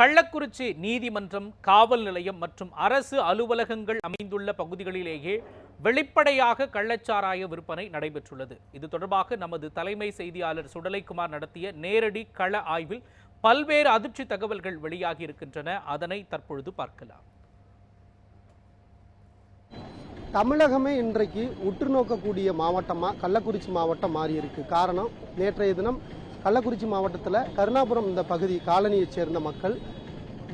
கள்ளக்குறிச்சி நீதிமன்றம் காவல் நிலையம் மற்றும் அரசு அலுவலகங்கள் அமைந்துள்ள பகுதிகளிலேயே வெளிப்படையாக கள்ளச்சாராய விற்பனை நடைபெற்றுள்ளது. இது தொடர்பாக நமது தலைமை செய்தியாளர் சுடலைக்குமார் நடத்திய நேரடி கள ஆய்வில் பல்வேறு அதிர்ச்சி தகவல்கள் வெளியாகி இருக்கின்றன. அதனை தற்பொழுது பார்க்கலாம். தமிழகமே இன்றைக்கு உற்று நோக்கக்கூடிய மாவட்டமாக கள்ளக்குறிச்சி மாவட்டம் மாறி இருக்கு காரணம் நேற்றைய தினம் கள்ளக்குறிச்சி மாவட்டத்தில் கருணாபுரம் இந்த பகுதி காலனியைச் சேர்ந்த மக்கள்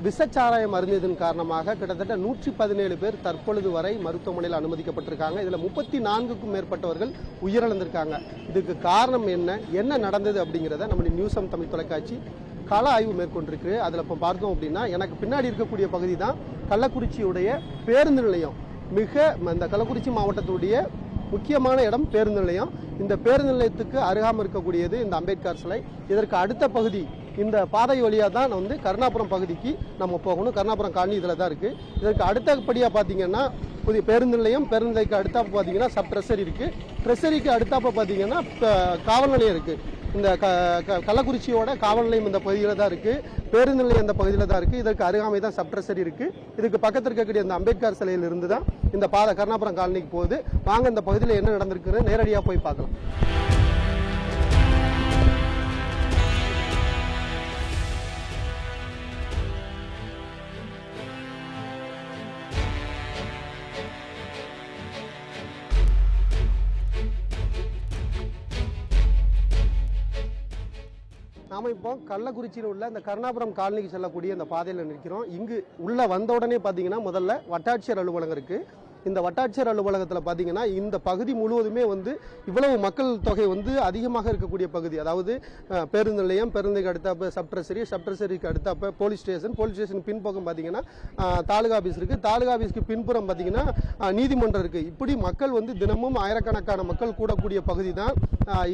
விஷச்சாராயம் அருந்தியதன் காரணமாக கிட்டத்தட்ட நூற்றி பதினேழு பேர் தற்பொழுது வரை மருத்துவமனையில் அனுமதிக்கப்பட்டிருக்காங்க. இதில் முப்பத்தி நான்குக்கும் மேற்பட்டவர்கள் உயிரிழந்திருக்காங்க. இதுக்கு காரணம் என்ன என்ன நடந்தது அப்படிங்கிறத நம்முடைய நியூசம் தமிழ் தொலைக்காட்சி கள ஆய்வு மேற்கொண்டிருக்கு. அதில் இப்போ பார்த்தோம் அப்படின்னா எனக்கு பின்னாடி இருக்கக்கூடிய பகுதி தான் கள்ளக்குறிச்சியுடைய பேருந்து நிலையம். மிக இந்த கள்ளக்குறிச்சி மாவட்டத்துடைய முக்கியமான இடம் பேருந்து நிலையம். இந்த பேருந்து நிலையத்துக்கு அருகாமல் இருக்கக்கூடியது இந்த அம்பேத்கர் சிலை. இதற்கு அடுத்த பகுதி இந்த பாதை வழியாக தான் வந்து கருணாபுரம் பகுதிக்கு நம்ம போகணும். கருணாபுரம் காலனி இதில் தான் இருக்குது இதற்கு அடுத்தபடியாக பார்த்தீங்கன்னா புதிய பேருந்து நிலையம் பேருந்து நிலையத்துக்கு அடுத்தாப்ப பார்த்தீங்கன்னா சப் இருக்குது ட்ரெஷரிக்கு அடுத்தாப்ப பார்த்தீங்கன்னா காவல் நிலையம் இருக்குது இந்த க க- கள்ளக்குறிச்சியோட காவல் நிலையம் இந்த பகுதியில் தான் இருக்குது பேருந்து நிலையம் இந்த பகுதியில் தான் இருக்குது இதற்கு அருகாமை தான் சப்ட்ரெஷரி இருக்குது இதுக்கு பக்கத்தில் இருக்கக்கூடிய இந்த அம்பேத்கர் சிலையில் இருந்து தான் இந்த பாதை கருணாபுரம் காலனிக்கு போகுது. வாங்க இந்த பகுதியில் என்ன நடந்திருக்குன்னு நேரடியாக போய் பார்க்கலாம். நாம இப்போ கள்ளக்குறிச்சியில் உள்ள இந்த கருணாபுரம் காலனிக்கு செல்லக்கூடிய இந்த பாதையில் நிற்கிறோம். இங்கு உள்ள வந்த உடனே பார்த்தீங்கன்னா முதல்ல வட்டாட்சியர் அலுவலகம் இருக்கு. இந்த வட்டாட்சியர் அலுவலகத்தில் பார்த்தீங்கன்னா இந்த பகுதி முழுவதுமே வந்து இவ்வளவு மக்கள் தொகை வந்து அதிகமாக இருக்கக்கூடிய பகுதி. அதாவது பேருந்து நிலையம் பேருந்துக்கு அடுத்தப்ப சப்ட்ரஸரி சப்ட்ரஸரிக்கு அடுத்தப்ப போலீஸ் ஸ்டேஷன் போலீஸ் ஸ்டேஷன் பின்பக்கம் பார்த்தீங்கன்னா தாலுகா ஆஃபீஸ் இருக்கு. தாலுகா ஆஃபீஸ்க்கு பின்புறம் பார்த்தீங்கன்னா நீதிமன்றம் இருக்கு. இப்படி மக்கள் வந்து தினமும் ஆயிரக்கணக்கான மக்கள் கூடக்கூடிய பகுதி தான்.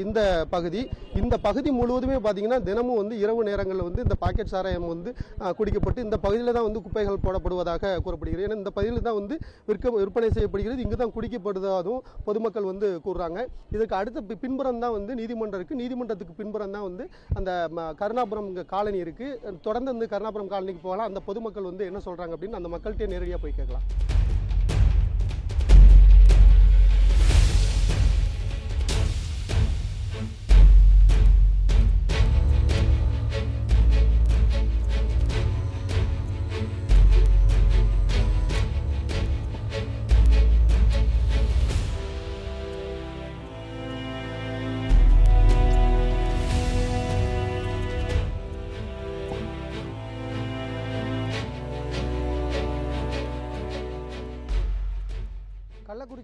இந்த பகுதி. இந்த பகுதி முழுவதுமே பார்த்தீங்கன்னா தினமும் வந்து இரவு நேரங்களில் வந்து இந்த பாக்கெட் சாராயம் வந்து குடிக்கப்பட்டு இந்த பகுதியில் தான் வந்து குப்பைகள் போடப்படுவதாக கூறப்படுகிறது. ஏன்னா இந்த பகுதியில் தான் வந்து விற்க விற்பனை செய்யப்படுகிறது. இங்கு தான் குடிக்கப்படுவதாகவும் பொதுமக்கள் வந்து கூறுறாங்க. இதுக்கு அடுத்த பின்புறம் தான் வந்து நீதிமன்றம் இருக்குது நீதிமன்றத்துக்கு பின்புறம் தான் வந்து அந்த ம- கருணாபுரம் காலனி இருக்குது தொடர்ந்து வந்து கருணாபுரம் காலனிக்கு போகலாம். அந்த பொதுமக்கள் வந்து என்ன சொல்கிறாங்க அப்படின்னு அந்த மக்கள்கிட்டே நேரடியாக போய் கேட்கலாம்.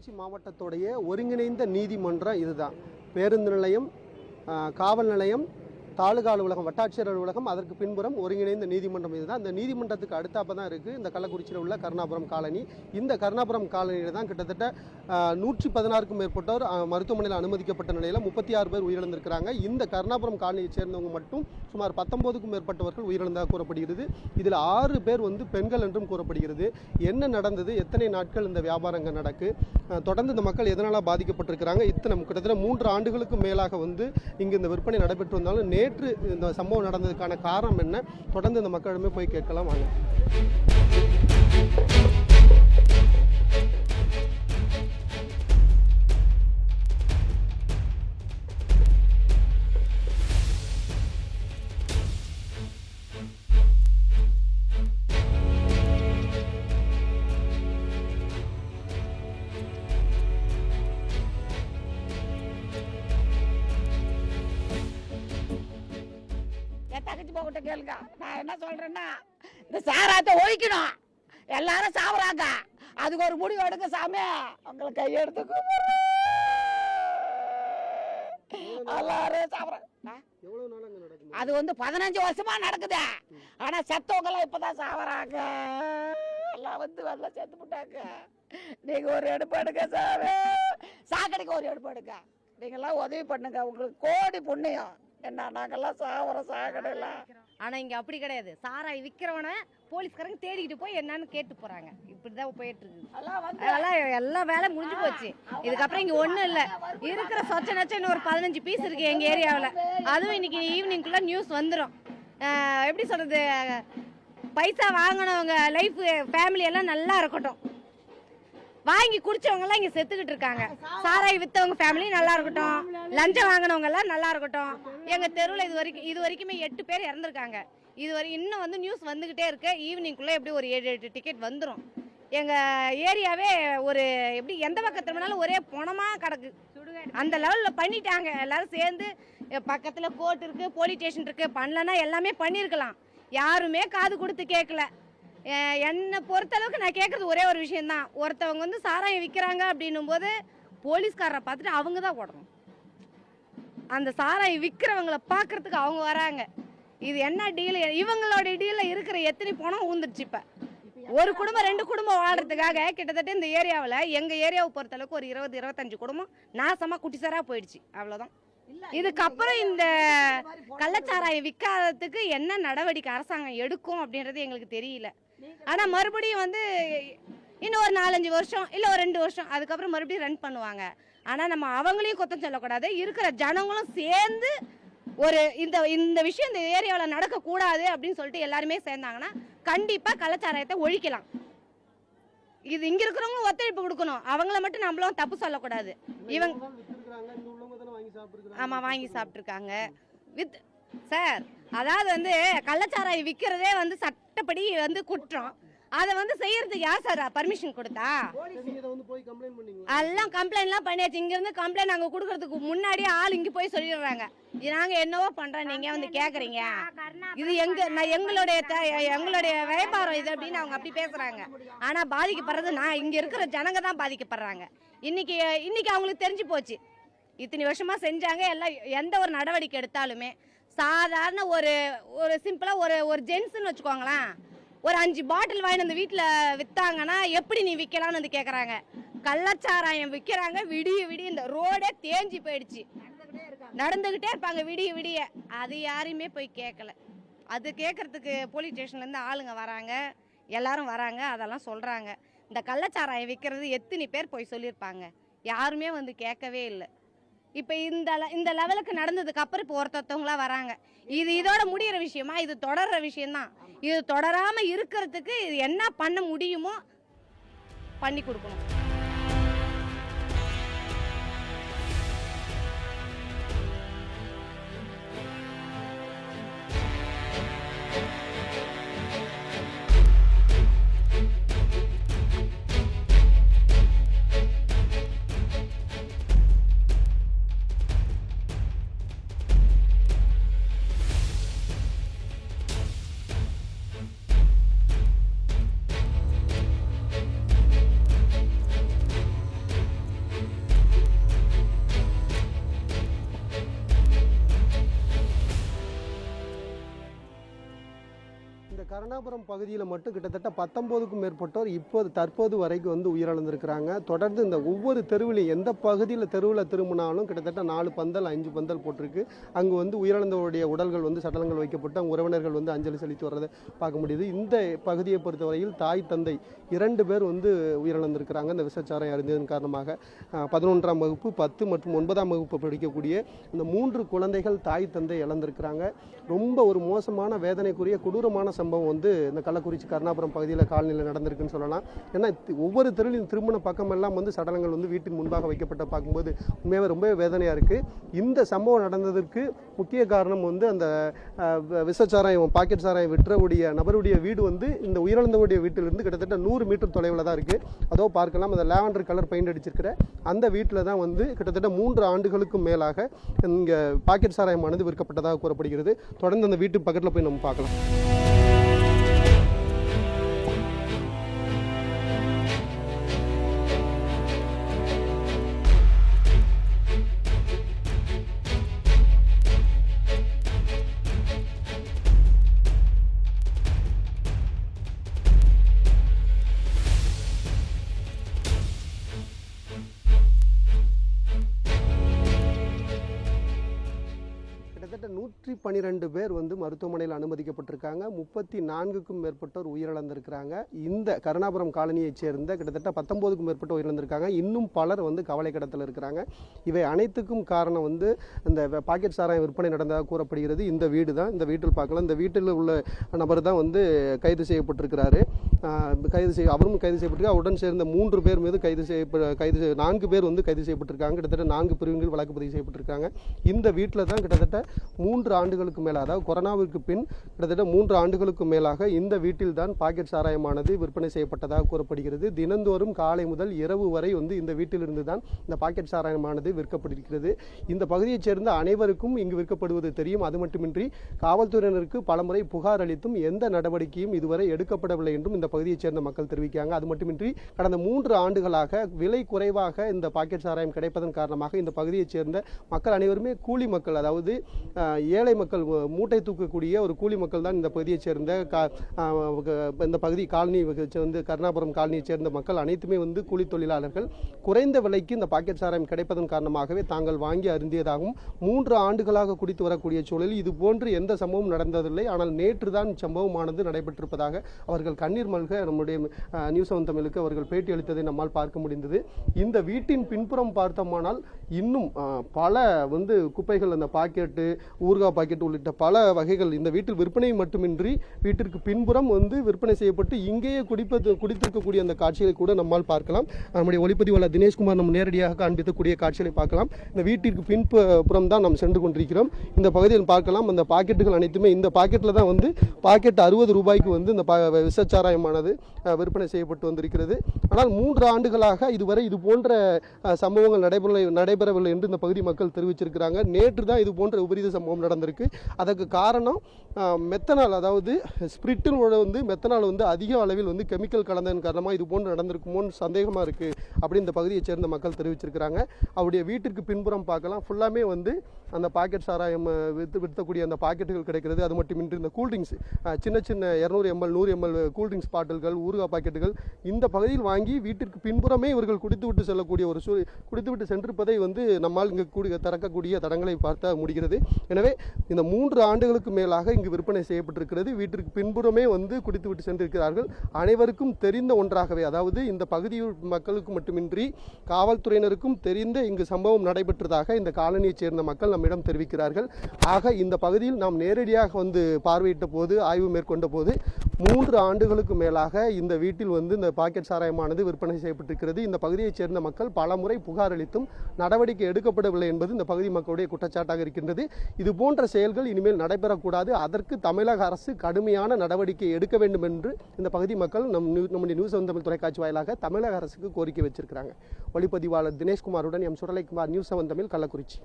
கள்ளக்குறிச்சி மாவட்டத்துடைய ஒருங்கிணைந்த நீதிமன்றம் இதுதான். பேருந்து நிலையம் காவல் நிலையம் தாலுகா அலுவலகம் வட்டாட்சியர் அலுவலகம் அதற்கு பின்புறம் ஒருங்கிணைந்த நீதிமன்றம் இதுதான். இந்த நீதிமன்றத்துக்கு அடுத்தாப்ப தான் இருக்குது இந்த கள்ளக்குறிச்சியில் உள்ள கருணாபுரம் காலனி. இந்த கருணாபுரம் காலனியில் தான் கிட்டத்தட்ட நூற்றி பதினாறுக்கும் மேற்பட்டோர் மருத்துவமனையில் அனுமதிக்கப்பட்ட நிலையில் முப்பத்தி ஆறு பேர் உயிரிழந்திருக்கிறாங்க. இந்த கருணாபுரம் காலனியைச் சேர்ந்தவங்க மட்டும் சுமார் பத்தொன்பதுக்கும் மேற்பட்டவர்கள் உயிரிழந்ததாக கூறப்படுகிறது. இதில் ஆறு பேர் வந்து பெண்கள் என்றும் கூறப்படுகிறது. என்ன நடந்தது? எத்தனை நாட்கள் இந்த வியாபாரங்கள் நடக்கு? தொடர்ந்து இந்த மக்கள் எதனால் பாதிக்கப்பட்டிருக்கிறாங்க? இத்தனை கிட்டத்தட்ட மூன்று ஆண்டுகளுக்கு மேலாக வந்து இங்கு இந்த விற்பனை நடைபெற்று வந்தாலும் நேற்று இந்த சம்பவம் நடந்ததுக்கான காரணம் என்ன? தொடர்ந்து இந்த மக்களிடமே போய் கேட்கலாம் வாங்க. போகிட்ட கேளுங்க. நான் என்ன சொல்றேன்னா இந்த சாராத்தை ஒழிக்கணும். எல்லாரும் சாப்பிட்றாங்க அதுக்கு ஒரு முடிவு எடுக்க சாமி. உங்களை கையெடுத்து. எல்லாரும் சாப்பிட்றாங்க அது வந்து பதினஞ்சு வருஷமா நடக்குது. ஆனா செத்தவங்க எல்லாம் இப்பதான் சாவறாங்க. எல்லாம் வந்து வெள்ள செத்து விட்டாங்க நீங்க ஒரு எடுப்பு எடுக்க சாமி. சாக்கடைக்கு ஒரு எடுப்பு எடுக்க நீங்க எல்லாம் உதவி பண்ணுங்க. உங்களுக்கு கோடி புண்ணியம். என்ன நாங்கெல்லாம் சாவறோம் சாக்கடையில ஆனா இங்க அப்படி கிடையாது. சாராய் விக்கிறவன போலீஸ்காரங்க தேடிக்கிட்டு போய் என்னன்னு கேட்டு போறாங்க. இப்படிதான் போயிட்டு இருக்கு அதெல்லாம் எல்லா வேலை முடிஞ்சு போச்சு. இதுக்கப்புறம் இங்க ஒண்ணும் இல்ல. இருக்கிற சொச்ச நச்சன்னு ஒரு பதினஞ்சு பீஸ் இருக்கு எங்க ஏரியாவுல. அதுவும் இன்னைக்கு ஈவினிங்குள்ள நியூஸ் வந்துடும் எப்படி சொல்றது? பைசா வாங்கினவங்க லைஃப் ஃபேமிலி எல்லாம் நல்லா இருக்கட்டும். வாங்கி குடிச்சவங்க எல்லாம் இங்க செத்துக்கிட்டு இருக்காங்க. சாராய் வித்தவங்க ஃபேமிலி நல்லா இருக்கட்டும். லஞ்சம் வாங்கினவங்க எல்லாம் நல்லா இருக்கட்டும். எங்க தெருவில் இது வரைக்கும் இது வரைக்குமே எட்டு பேர் இறந்துருக்காங்க. இது வரை இன்னும் வந்து நியூஸ் வந்துகிட்டே இருக்கு. ஈவினிங்குள்ள எப்படி ஒரு ஏழு எட்டு டிக்கெட் வந்துடும் எங்க ஏரியாவே ஒரு எப்படி எந்த பக்கத்துல வேணாலும் ஒரே பணமா கிடக்கு. அந்த லெவல்ல பண்ணிட்டாங்க. எல்லாரும் சேர்ந்து பக்கத்துல கோர்ட் இருக்கு போலீஸ் ஸ்டேஷன் இருக்கு. பண்ணலன்னா எல்லாமே பண்ணியிருக்கலாம் யாருமே காது கொடுத்து கேட்கல என்னை பொறுத்தளவுக்கு நான் கேட்கறது ஒரே ஒரு விஷயம்தான். ஒருத்தவங்க வந்து சாராயம் விற்கிறாங்க அப்படின்னும் போது போலீஸ்காரரை பார்த்துட்டு அவங்க தான் ஓடணும். அந்த சாராயம் விற்கிறவங்கள பார்க்கறதுக்கு அவங்க வராங்க. இது என்ன டீல் இவங்களோட டீலில் இருக்கிற எத்தனை பணம் ஊந்துருச்சு இப்போ? ஒரு குடும்பம் ரெண்டு குடும்பம் வாழ்றதுக்காக கிட்டத்தட்ட இந்த ஏரியாவில் எங்கள் ஏரியாவை பொறுத்தளவுக்கு ஒரு இருபது இருபத்தஞ்சு குடும்பம் நாசமாக குட்டிசாரா போயிடுச்சு. அவ்வளோதான் இதுக்கப்புறம் இந்த கள்ளச்சாராயம் விற்காததுக்கு என்ன நடவடிக்கை அரசாங்கம் எடுக்கும் அப்படின்றது எங்களுக்கு தெரியல. ஆனால் மறுபடியும் வந்து இன்னும் ஒரு நாலஞ்சு வருஷம் இல்லை ஒரு ரெண்டு வருஷம் அதுக்கப்புறம் மறுபடியும் ரன் பண்ணுவாங்க. ஆனால் நம்ம அவங்களையும் குத்தம் சொல்லக்கூடாது. இருக்கிற ஜனங்களும் சேர்ந்து ஒரு இந்த இந்த விஷயம் இந்த ஏரியாவில் நடக்கக்கூடாது அப்படின்னு சொல்லிட்டு எல்லாருமே சேர்ந்தாங்கன்னா கண்டிப்பாக கள்ளச்சாராயத்தை ஒழிக்கலாம். இது இங்க இருக்கிறவங்களும் ஒத்துழைப்பு கொடுக்கணும். அவங்கள மட்டும் நம்மளும் தப்பு சொல்லக்கூடாது. இவங்க வாங்கி சாப்பிட்டுருக்காங்க ஆமா வாங்கி சாப்பிட்ருக்காங்க வித் சார் அதாவது வந்து கள்ளச்சாராயம் விற்கிறதே வந்து சட்டப்படி வந்து குற்றம். அதை வந்து செய்யறதுக்கு யார் சார் பர்மிஷன் கொடுத்தா? நீங்க எல்லாம் கம்ப்ளைண்ட்லாம் பண்ணியாச்சு இங்கேருந்து கம்ப்ளைண்ட் நாங்கள் கொடுக்கறதுக்கு முன்னாடியே ஆள் இங்கே போய் சொல்லிடுறாங்க. இது நாங்கள் என்னவோ பண்ணுறோம் நீங்கள் வந்து கேட்குறீங்க இது எங்க நான் எங்களுடைய எங்களுடைய வியாபாரம் இது அப்படின்னு அவங்க அப்படி பேசுகிறாங்க ஆனால் பாதிக்கப்படுறது நான். இங்கே இருக்கிற ஜனங்க தான் பாதிக்கப்படுறாங்க. இன்னைக்கு இன்னைக்கு அவங்களுக்கு தெரிஞ்சு போச்சு. இத்தனை வருஷமாக செஞ்சாங்க. எல்லாம் எந்த ஒரு நடவடிக்கை எடுத்தாலுமே சாதாரண ஒரு ஒரு சிம்பிளாக ஒரு ஒரு ஜென்ஸ்னு வச்சுக்கோங்களேன். ஒரு அஞ்சு பாட்டில் வாங்கி அந்த வீட்டில் விற்றாங்கன்னா எப்படி நீ விற்கலாம்னு வந்து கேட்குறாங்க கள்ளச்சாராயம் விற்கிறாங்க விடிய விடிய இந்த ரோடே தேஞ்சி போயிடுச்சு. நடந்துக்கிட்டே இருப்பாங்க விடிய விடிய. அது யாரையுமே போய் கேட்கல அது கேட்கறதுக்கு போலீஸ் ஸ்டேஷன்லேருந்து ஆளுங்க வராங்க. எல்லாரும் வராங்க அதெல்லாம் சொல்கிறாங்க இந்த கள்ளச்சாராயம் விற்கிறது எத்தனை பேர் போய் சொல்லியிருப்பாங்க? யாருமே வந்து கேட்கவே இல்லை. இப்போ இந்த இந்த லெவலுக்கு நடந்ததுக்கு அப்புறம் இப்போ ஒருத்தவங்களா வராங்க. இது இதோட முடியிற விஷயமா? இது தொடர்ற விஷயம்தான். இது தொடராம இருக்கிறதுக்கு இது என்ன பண்ண முடியுமோ பண்ணி கொடுக்கணும். இந்த கருணாபுரம் பகுதியில் மட்டும் கிட்டத்தட்ட பத்தொம்போதுக்கும் மேற்பட்டோர் இப்போது தற்போது வரைக்கும் வந்து உயிரிழந்திருக்கிறாங்க. தொடர்ந்து இந்த ஒவ்வொரு தெருவிலையும் எந்த பகுதியில் தெருவில் திரும்பினாலும் கிட்டத்தட்ட நாலு பந்தல் அஞ்சு பந்தல் போட்டிருக்கு. அங்கே வந்து உயிரிழந்தவருடைய உடல்கள் வந்து சடலங்கள் வைக்கப்பட்டு அவங்க உறவினர்கள் வந்து அஞ்சலி செலுத்தி வர்றதை பார்க்க முடியுது. இந்த பகுதியை பொறுத்தவரையில் தாய் தந்தை இரண்டு பேர் வந்து உயிரிழந்திருக்கிறாங்க. இந்த விசச்சாரம் அறிந்ததன் காரணமாக பதினொன்றாம் வகுப்பு பத்து மற்றும் ஒன்பதாம் வகுப்பு படிக்கக்கூடிய இந்த மூன்று குழந்தைகள் தாய் தந்தை இழந்திருக்கிறாங்க. ரொம்ப ஒரு மோசமான வேதனைக்குரிய கொடூரமான சம்பவம் வந்து இந்த கள்ளக்குறிச்சி கருணாபுரம் பகுதியில் காலநிலை நடந்திருக்குன்னு சொல்லலாம். ஏன்னா ஒவ்வொரு தெருவிலும் திருமண பக்கமெல்லாம் வந்து சடலங்கள் வந்து வீட்டின் முன்பாக வைக்கப்பட்ட பார்க்கும்போது உண்மையாகவே ரொம்பவே வேதனையாக இருக்குது இந்த சம்பவம் நடந்ததற்கு முக்கிய காரணம் வந்து அந்த அஹ், விஷச்சாராயம் பாக்கெட் சாராயம் விற்றவுடைய நபருடைய வீடு வந்து இந்த உயிரிழந்தவுடைய வீட்டிலிருந்து கிட்டத்தட்ட நூறு மீட்டர் தொலைவில் தான் இருக்குது அதோ பார்க்கலாம் அந்த லாவெண்டர் கலர் பெயிண்ட் அடிச்சிருக்கிற அந்த வீட்டில் தான் வந்து கிட்டத்தட்ட மூன்று ஆண்டுகளுக்கும் மேலாக இங்கே பாக்கெட் சாராயமானது விற்கப்பட்டதாக கூறப்படுகிறது. தொடர்ந்து அந்த வீட்டு பக்கத்தில் போய் நம்ம பார்க்கலாம். பனிரெண்டு பன்னிரெண்டு பேர் வந்து மருத்துவமனையில் அனுமதிக்கப்பட்டிருக்காங்க. முப்பத்தி நான்குக்கும் மேற்பட்டோர் உயிரிழந்திருக்கிறாங்க. இந்த கருணாபுரம் காலனியைச் சேர்ந்த கிட்டத்தட்ட பத்தொம்போதுக்கும் மேற்பட்ட உயிரிழந்திருக்காங்க. இன்னும் பலர் வந்து கவலை கடத்தில் இருக்கிறாங்க இவை அனைத்துக்கும் காரணம் வந்து இந்த பாக்கெட் சாராயம் விற்பனை நடந்ததாக கூறப்படுகிறது. இந்த வீடு தான் இந்த வீட்டில் பார்க்கலாம். இந்த வீட்டில் உள்ள நபர் தான் வந்து கைது செய்யப்பட்டிருக்கிறாரு. கைது செய்ய அவரும் கைது செய்யப்பட்டிருக்கார் அவருடன் சேர்ந்த மூன்று பேர் மீது கைது செய்ய கைது செய்ய- நான்கு பேர் வந்து கைது செய்யப்பட்டிருக்காங்க. கிட்டத்தட்ட நான்கு பிரிவுகளில் வழக்கு பதிவு செய்யப்பட்டிருக்காங்க. இந்த வீட்டில் தான் கிட்டத்தட்ட மூன்று ஆண்டு ஆண்டுகளுக்கு மேலே அதாவது கொரோனாவிற்கு பின் கிட்டத்தட்ட மூன்று ஆண்டுகளுக்கு மேலாக இந்த வீட்டில் தான் பாக்கெட் சாராயமானது விற்பனை செய்யப்பட்டதாக கூறப்படுகிறது. தினந்தோறும் காலை முதல் இரவு வரை வந்து இந்த வீட்டிலிருந்து தான் இந்த பாக்கெட் சாராயமானது விற்கப்பட்டிருக்கிறது. இந்த பகுதியைச் சேர்ந்த அனைவருக்கும் இங்கு விற்கப்படுவது தெரியும். அது மட்டுமின்றி காவல்துறையினருக்கு பலமுறை புகார் அளித்தும் எந்த நடவடிக்கையும் இதுவரை எடுக்கப்படவில்லை என்றும் இந்த பகுதியைச் சேர்ந்த மக்கள் தெரிவிக்காங்க அது மட்டுமின்றி கடந்த மூன்று ஆண்டுகளாக விலை குறைவாக இந்த பாக்கெட் சாராயம் கிடைப்பதன் காரணமாக இந்த பகுதியைச் சேர்ந்த மக்கள் அனைவருமே கூலி மக்கள் அதாவது ஏழை மக்கள் மக்கள் மூட்டை தூக்கக்கூடிய ஒரு கூலி மக்கள் தான் இந்த பகுதியைச் சேர்ந்த க- இந்த பகுதி காலனி வந்து கருணாபுரம் காலனியைச் சேர்ந்த மக்கள் அனைத்துமே வந்து கூலி தொழிலாளர்கள். குறைந்த விலைக்கு இந்த பாக்கெட் சாராயம் கிடைப்பதன் காரணமாகவே தாங்கள் வாங்கி அருந்தியதாகவும் மூன்று ஆண்டுகளாக குடித்து வரக்கூடிய சூழலில் இது போன்று எந்த சம்பவம் நடந்ததில்லை. ஆனால் நேற்று தான் சம்பவமானது நடைபெற்றிருப்பதாக அவர்கள் கண்ணீர் மல்க நம்முடைய நியூஸ் செவன் தமிழுக்கு அவர்கள் பேட்டி அளித்ததை நம்மால் பார்க்க முடிந்தது. இந்த வீட்டின் பின்புறம் பார்த்தோமானால் இன்னும் பல வந்து குப்பைகள் அந்த பாக்கெட்டு ஊர்கா பாக்கெட் உள்ளிட்ட பல வகைகள். இந்த வீட்டில் விற்பனை மட்டுமின்றி வீட்டிற்கு பின்புறம் வந்து விற்பனை செய்யப்பட்டு இங்கேயே குடிப்பது குடித்திருக்கக்கூடிய அந்த காட்சிகளை கூட நம்மால் பார்க்கலாம். நம்முடைய ஒளிப்பதிவாளர் தினேஷ்குமார் நம்ம நேரடியாக காண்பிக்கக்கூடிய காட்சிகளை பார்க்கலாம். இந்த வீட்டிற்கு பின்புறம் தான் நாம் சென்று கொண்டிருக்கிறோம். இந்த பகுதியில் பார்க்கலாம். அந்த பாக்கெட்டுகள் அனைத்துமே இந்த பாக்கெட்டில் தான் வந்து பாக்கெட் அறுபது ரூபாய்க்கு வந்து இந்த விசச்சாராயமானது விற்பனை செய்யப்பட்டு வந்திருக்கிறது. ஆனால் மூன்று ஆண்டுகளாக இதுவரை இது போன்ற சம்பவங்கள் நடைபெற நடைபெறவில்லை என்று இந்த பகுதி மக்கள் தெரிவிச்சிருக்கிறாங்க. நேற்று தான் இது போன்ற விபரீத சம்பவம் நடந்திருக்கு. அதற்கு காரணம் மெத்தனால் அதாவது ஸ்பிரிட்டினோட வந்து மெத்தனால் வந்து அதிக அளவில் வந்து கெமிக்கல் கலந்ததன் காரணமாக இது போன்று நடந்திருக்குமோன்னு சந்தேகமாக இருக்குது அப்படின்னு இந்த பகுதியைச் சேர்ந்த மக்கள் தெரிவிச்சிருக்கிறாங்க. அவருடைய வீட்டிற்கு பின்புறம் பார்க்கலாம். ஃபுல்லாமே வந்து அந்த பாக்கெட் சாராயம் விற்று விற்கக்கூடிய அந்த பாக்கெட்டுகள் கிடைக்கிறது. அது மட்டுமின்றி இந்த கூல்ட்ரிங்க்ஸ் சின்ன சின்ன இரநூறு எம்எல் நூறு எம்எல் கூல்ட்ரிங்க்ஸ் பாட்டில்கள் ஊறுகாய் பாக்கெட்டுகள் இந்த பகுதியில் வாங்கி வீட்டிற்கு பின்புறமே இவர்கள் குடித்துவிட்டு செல்லக்கூடிய ஒரு சூழ் குடித்துவிட்டு சென்றிருப்பதை வந்து நம்மால் இங்கு கூடிய திறக்கக்கூடிய தடங்களை பார்த்த முடிகிறது. எனவே இந்த மூன்று ஆண்டுகளுக்கு மேலாக இங்கு விற்பனை செய்யப்பட்டிருக்கிறது. வீட்டிற்கு பின்புறமே வந்து குடித்துவிட்டு சென்றிருக்கிறார்கள். அனைவருக்கும் தெரிந்த ஒன்றாகவே அதாவது இந்த பகுதி மக்களுக்கு மட்டுமின்றி காவல்துறையினருக்கும் தெரிந்த இங்கு சம்பவம் நடைபெற்றதாக இந்த காலனியைச் சேர்ந்த மக்கள் நம்மிடம் தெரிவிக்கிறார்கள். ஆக இந்த பகுதியில் நாம் நேரடியாக வந்து பார்வையிட்ட போது ஆய்வு மேற்கொண்ட போது மூன்று ஆண்டுகளுக்கு மேலாக இந்த வீட்டில் வந்து இந்த பாக்கெட் சாராயமானது விற்பனை செய்யப்பட்டிருக்கிறது. இந்த பகுதியைச் சேர்ந்த மக்கள் பலமுறை புகார் அளித்தும் நடவடிக்கை எடுக்கப்படவில்லை என்பது இந்த பகுதி மக்களுடைய குற்றச்சாட்டாக இருக்கின்றது. இது போன்ற செயல்கள் இனிமேல் நடைபெறக்கூடாது. அதற்கு தமிழக அரசு கடுமையான நடவடிக்கை எடுக்க வேண்டும் என்று இந்த பகுதி மக்கள் நம் நம்முடைய நியூஸ் தமிழ் தொலைக்காட்சி வாயிலாக தமிழக அரசுக்கு கோரிக்கை வச்சிருக்கிறாங்க ஒளிப்பதிவாளர் தினேஷ்குமாருடன் M. Sudalaikumar news seven Tamil Kallakurichi.